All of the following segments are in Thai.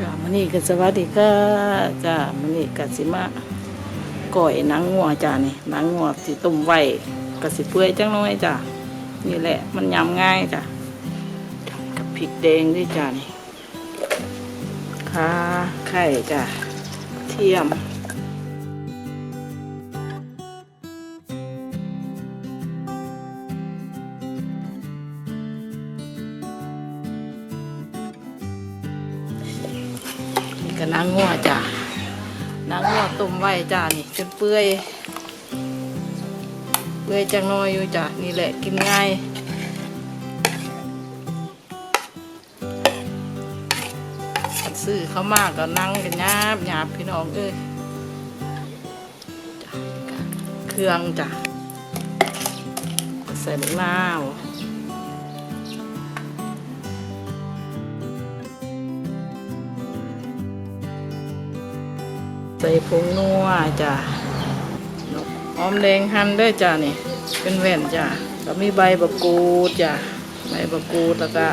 จ้ามันนี่ก็สวัสดีค่ะจ้ามันนี่ก็สิมาก่อยหนังงัวจ้านี่หนังงัวสิต้มไว้ก็สิเปื่อยจังน้อยจ้านี่แหละ มันยำง่ายจ้ากับพริกแดงด้วยจ้านี่ข่าไข่จ้าเทียม ก็นางงัวจ้ะนางงัวต้มไว้จ้านี่จนเปื่อยเปื่อยจังน้อยอยู่จ้ะนี่แหละกินง่ายคันซื้อเข้ามากก็นั่งกันยาบหยาบพี่น้องเอ้ยเครื่องจ้ะใส่มะนาว ใส่ผงนัวจ้ะหอมแดงหั่นด้วยจ้ะนี่ เป็นแว่นจ้ะแล้วมีใบบักกูดจ้ะใบบักกูดแล้วก็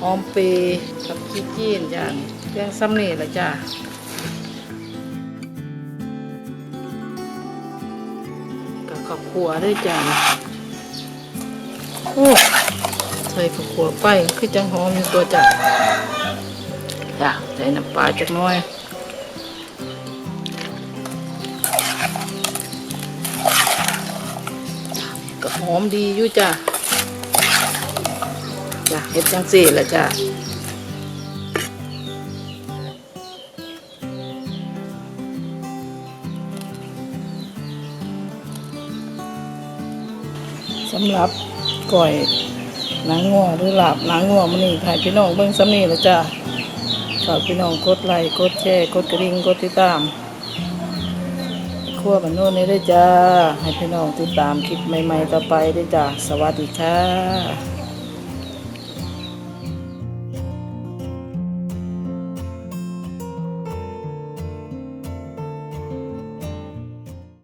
หอมเปรย์กับขี้จีนจ้ะเครื่องซ้ำนี่แหละจ้ะกับข้าวขัวด้วยจ้ะโอ้ใส่ข้าวขัวไปคือจังหอมอยู่ตัวจ้ะจ้ะใส่น้ำปลาจักน้อย ก็หอมดีอยู่จ้ะจ้ะเฮ็ดจังสี่ละจ้ะสำหรับก่อยหนังงัวหรือหลาบหนังงัวมันนี่ถ่ายพี่น้องเบิ่งซ้ำนี่ละจ้ะฝากพี่น้องกดไลค์กดแชร์กดกระดิ่งกดติดตาม ครัวบันโน่นนี่ด้วยจ้า ให้พี่น้องติดตามคลิปใหม่ ๆ ต่อไปด้วยจ้า สวัสดีค่ะ